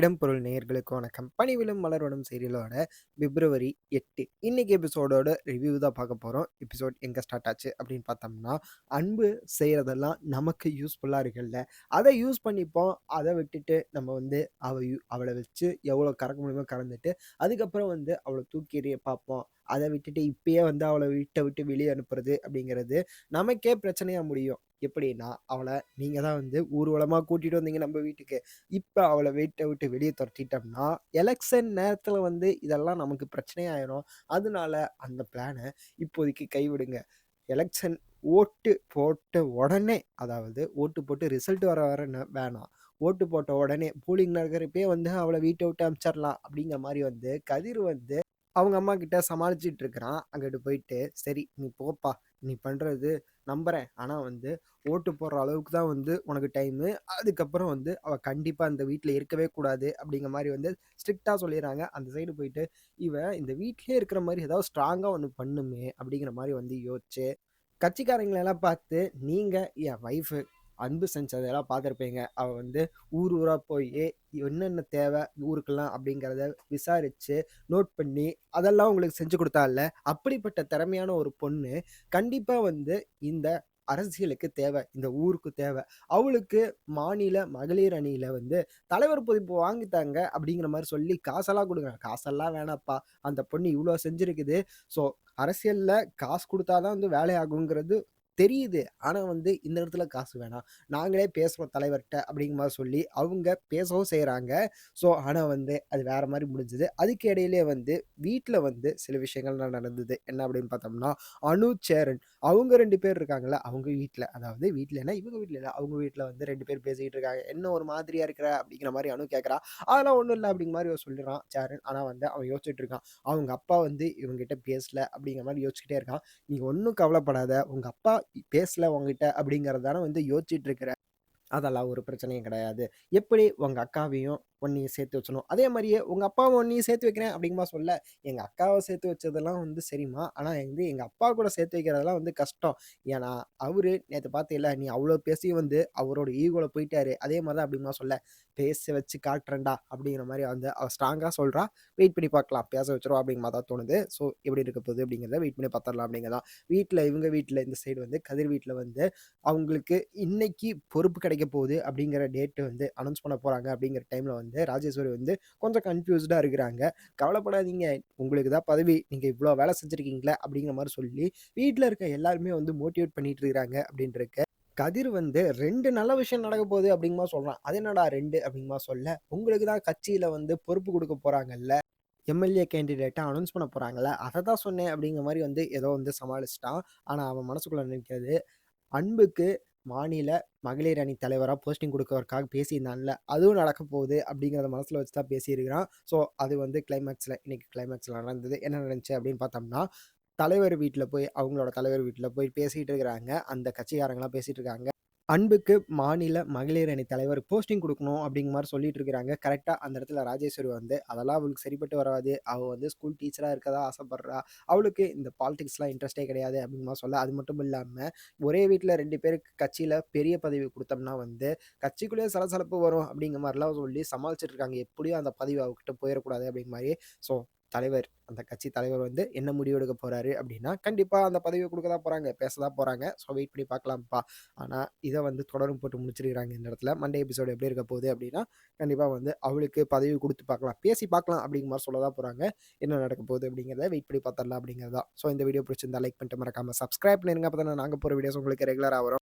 இடம்பொருள் நேயர்களுக்கு வணக்கம். பணிவிலும் மலர்வனம் சீரியலோட பிப்ரவரி எட்டு. இன்னைக்கு எபிசோடோட ரிவ்யூ தான் பார்க்க போகிறோம் எபிசோட் எங்கே ஸ்டார்ட் ஆச்சு அப்படின்னு பார்த்தோம்னா அன்பு செய்கிறதெல்லாம் நமக்கு யூஸ்ஃபுல்லாக இருக்குல்ல. அதை யூஸ் பண்ணிப்போம். அதை விட்டுட்டு நம்ம வந்து அவ அவளை வச்சு எவ்வளோ கறக்க முடியுமோ கறந்துட்டு அதுக்கப்புறம் வந்து அவளை தூக்கி எறிய பார்ப்போம். அதை விட்டுட்டு இப்பயே வந்து அவளை வீட்டை விட்டு வெளியே அனுப்புறது அப்படிங்கிறது நமக்கே பிரச்சனையாக முடியும். எப்படின்னா அவளை நீங்கள் தான் வந்து ஊர்வலமாக கூட்டிகிட்டு வந்தீங்க நம்ம வீட்டுக்கு. இப்போ அவளை வீட்டை விட்டு வெளியே துரத்திட்டோம்னா எலெக்ஷன் நேரத்தில் வந்து இதெல்லாம் நமக்கு பிரச்சனையாயிரும். அதனால அந்த பிளானை இப்போதைக்கு கைவிடுங்க. எலெக்ஷன் ஓட்டு போட்ட உடனே அதாவது ஓட்டு போட்டு ரிசல்ட் வர வர வேணாம். ஓட்டு போட்ட உடனே போலிங் நடக்கிறப்பே வந்து அவளை வீட்டை விட்டு அனுப்பிச்சிடலாம் அப்படிங்கிற மாதிரி வந்து கதிர் வந்து அவங்க அம்மா கிட்ட சமாளிச்சுட்டு இருக்கிறான். அங்கிட்டு போயிட்டு சரி நீ போப்பா. நீ பண்றது நம்புறேன். ஆனா வந்து ஓட்டு போடுற அளவுக்கு தான் வந்து உனக்கு டைமு அதுக்கப்புறம் வந்து அவ கண்டிப்பா அந்த வீட்டில் இருக்கவே கூடாது. அப்படிங்கிற மாதிரி வந்து ஸ்ட்ரிக்டா சொல்லிடுறாங்க. அந்த சைடு போயிட்டு இவன் இந்த வீட்லயே இருக்கிற மாதிரி ஏதாவது ஸ்ட்ராங்கா ஒன்று பண்ணுமே. அப்படிங்கிற மாதிரி வந்து யோசிச்சு கட்சிக்காரங்களெல்லாம் பார்த்து நீங்கள் என் ஒய்ஃபு அன்பு செஞ்சதெல்லாம் பார்த்துருப்பீங்க. அவள் வந்து ஊர் ஊராக போய் என்னென்ன தேவை ஊருக்கெல்லாம் அப்படிங்கிறத விசாரித்து நோட் பண்ணி அதெல்லாம் உங்களுக்கு செஞ்சு கொடுத்தால அப்படிப்பட்ட திறமையான ஒரு பொண்ணு கண்டிப்பாக வந்து இந்த அரசியலுக்கு தேவை இந்த ஊருக்கு தேவை. அவளுக்கு மாநில மகளிர் அணியில் வந்து தலைவர் பொதிப்பு வாங்கித்தாங்க அப்படிங்கிற மாதிரி சொல்லி காசெல்லாம் கொடுங்க காசெல்லாம் வேணாப்பா அந்த பொண்ணு இவ்வளோ செஞ்சுருக்குது. ஸோ அரசியலில் காசு கொடுத்தாதான் வந்து வேலையாகுங்கிறது தெரியுது. ஆனால் வந்து இந்த இடத்துல காசு வேணாம். நாங்களே பேசுகிறோம் தலைவர்கிட்ட அப்படிங்கிற மாதிரி சொல்லி அவங்க பேசவும் செய்கிறாங்க ஸோ ஆனால் வந்து அது வேற மாதிரி முடிஞ்சது. அதுக்கு இடையிலே வந்து வீட்டில் வந்து சில விஷயங்கள்லாம் நடந்தது. என்ன அப்படின்னு பார்த்தோம்னா அனு சேரன் அவங்க ரெண்டு பேர் இருக்காங்கள அவங்க வீட்டில் அதாவது வீட்டில் என்ன? இவங்க வீட்டில் இல்லை. அவங்க வீட்டில் வந்து ரெண்டு பேர் பேசிக்கிட்டு இருக்காங்க. என்ன ஒரு மாதிரியாக இருக்கிற அப்படிங்கிற மாதிரி அனு கேட்குறா அதெல்லாம் ஒன்றும் இல்லை அப்படிங்கிற மாதிரி அவர் சொல்லிடுறான் சேரன். ஆனால் வந்து அவன் யோசிச்சுட்டு இருக்கான். அவங்க அப்பா வந்து இவங்ககிட்ட பேசல அப்படிங்கிற மாதிரி யோசிச்சுக்கிட்டே இருக்கான். நீங்கள் ஒன்றும் கவலைப்படாத. உங்கள் அப்பா பேசல உங்ககிட்ட அப்படிங்கிறதான வந்து யோசிச்சுட்டு இருக்கிற? அதெல்லாம் ஒரு பிரச்சனையும் கிடையாது. எப்படி உங்கள் அக்காவையும் ஒன்னையும் சேர்த்து வச்சணும் அதே மாதிரியே உங்கள் அப்பாவை ஒன்றையும் சேர்த்து வைக்கிறேன் அப்படிங்கமா சொல்ல எங்கள் அக்காவை சேர்த்து வச்சதெல்லாம் வந்து சரிம்மா. ஆனால் வந்து எங்கள் அப்பா கூட சேர்த்து வைக்கிறதெல்லாம் வந்து கஷ்டம். ஏன்னா அவர் நேற்று பார்த்தீங்களா நீ அவ்வளோ பேசி வந்து அவரோட ஈகோவில் போயிட்டாரு. அதே மாதிரி தான் அப்படிமா சொல்ல பேச வச்சு காட்டுறேன்டா அப்படிங்கிற மாதிரி வந்து அவள் ஸ்ட்ராங்காக சொல்கிறா வெயிட் பண்ணி பார்க்கலாம் பேச வச்சிரும் அப்படிங்கிற மாதிரி தான் தோணுது. ஸோ எப்படி இருக்க போகுது அப்படிங்கிறத வெயிட் பண்ணி பார்த்துடலாம் அப்படிங்கிறதா வீட்டில் இவங்க வீட்டில் இந்த சைடு வந்து கதிர் வீட்டில் வந்து அவங்களுக்கு இன்னைக்கு பொறுப்பு கிடைக்க போகுது அப்படிங்கிற டேட்டு வந்து அனௌன்ஸ் பண்ண போகிறாங்க அப்படிங்கிற டைமில் வந்து ராஜேஸ்வரி வந்து கொஞ்சம் கன்ஃபியூஸ்டாக இருக்கிறாங்க. கவலைப்படாதீங்க. உங்களுக்கு தான் பதவி. நீங்கள் இவ்வளோ வேலை செஞ்சுருக்கீங்களே அப்படிங்கிற மாதிரி சொல்லி வீட்டில் இருக்க எல்லாருமே வந்து மோட்டிவேட் பண்ணிட்டு இருக்கிறாங்க அப்படின்ட்டு கதிர் வந்து ரெண்டு நல்ல விஷயம் நடக்க போகுது அப்படிங்கமா சொல்கிறான் அது என்னடா ரெண்டு அப்படிங்கமா சொல்ல. உங்களுக்கு தான் கட்சியில் வந்து பொறுப்பு கொடுக்க போகிறாங்கல்ல எம்எல்ஏ கேண்டிடேட்டை அனௌன்ஸ் பண்ண போறாங்கல்ல? அதை தான் சொன்னேன் அப்படிங்கிற மாதிரி வந்து ஏதோ வந்து சமாளிச்சிட்டான். ஆனால் அவன் மனசுக்குள்ளே நினைக்கிறது அன்புக்கு மாநில மகளிர் அணி தலைவராக போஸ்டிங் கொடுக்கறதுக்காக பேசியிருந்தான்ல அதுவும் நடக்க போகுது அப்படிங்கிறத மனசில் வச்சு தான் பேசியிருக்கிறான். ஸோ அது வந்து கிளைமேக்ஸில் இன்றைக்கி கிளைமேக்ஸில் நடந்தது. என்ன நடந்துச்சு அப்படின்னு பார்த்தோம்னா தலைவர் வீட்டில் போய் அவங்களோட தலைவர் வீட்டில் போய் பேசிகிட்டு இருக்கிறாங்க. அந்த கட்சிக்காரங்களாம் பேசிகிட்டு இருக்காங்க. அன்புக்கு மாநில மகளிர் அணி தலைவர் போஸ்டிங் கொடுக்கணும் அப்படிங்கிற மாதிரி சொல்லிட்டு இருக்கிறாங்க. கரெக்டாக அந்த இடத்துல ராஜேஸ்வரி வந்து அதெல்லாம் அவளுக்கு சரிப்பட்டு வராது. அவள் வந்து ஸ்கூல் டீச்சராக இருக்கதா ஆசைப்படுறா. அவளுக்கு இந்த பாலிடிக்ஸ்லாம் இன்ட்ரெஸ்டே கிடையாது அப்படிங்கிற சொல்ல. அது மட்டும் இல்லாமல் ஒரே வீட்டில் ரெண்டு பேருக்கு கட்சியில் பெரிய பதவி கொடுத்தோம்னா வந்து கட்சிக்குள்ளேயே சலசலப்பு வரும் அப்படிங்கிற மாதிரிலாம் சொல்லி சமாளிச்சுட்டு இருக்காங்க. எப்படியும் அந்த பதவி அவகிட்ட போயிடக்கூடாது அப்படிங்கிற மாதிரி. ஸோ தலைவர் அந்த கட்சி தலைவர் வந்து என்ன முடிவு எடுக்க போறாரு அப்படின்னா கண்டிப்பாக அந்த பதவியை கொடுக்க தான் போகிறாங்க பேச தான் போகிறாங்க ஸோ வெயிட் பண்ணி பார்க்கலாம்ப்பா. ஆனால் இதை வந்து தொடரும் போட்டு முடிச்சிருக்கிறாங்க இந்த இடத்துல. மண்டே எபிசோடு எப்படி இருக்க போகுது அப்படின்னா கண்டிப்பாக வந்து அவளுக்கு பதவி கொடுத்து பார்க்கலாம். பேசி பார்க்கலாம் அப்படிங்கிற மாதிரி சொல்ல தான் போகிறாங்க என்ன நடக்க போகுது அப்படிங்கிறத வெயிட் பண்ணி பார்த்துடலாம் அப்படிங்கிறதா ஸோ இந்த வீடியோ பிடிச்சிருந்தா லைக் பண்ணிட்டு மறக்காம சப்ஸ்கிரைப் பண்ணிருங்க. அப்போ தான் நாங்கள் போகிற வீடியோஸ் உங்களுக்கு ரெகுலராக வரும்.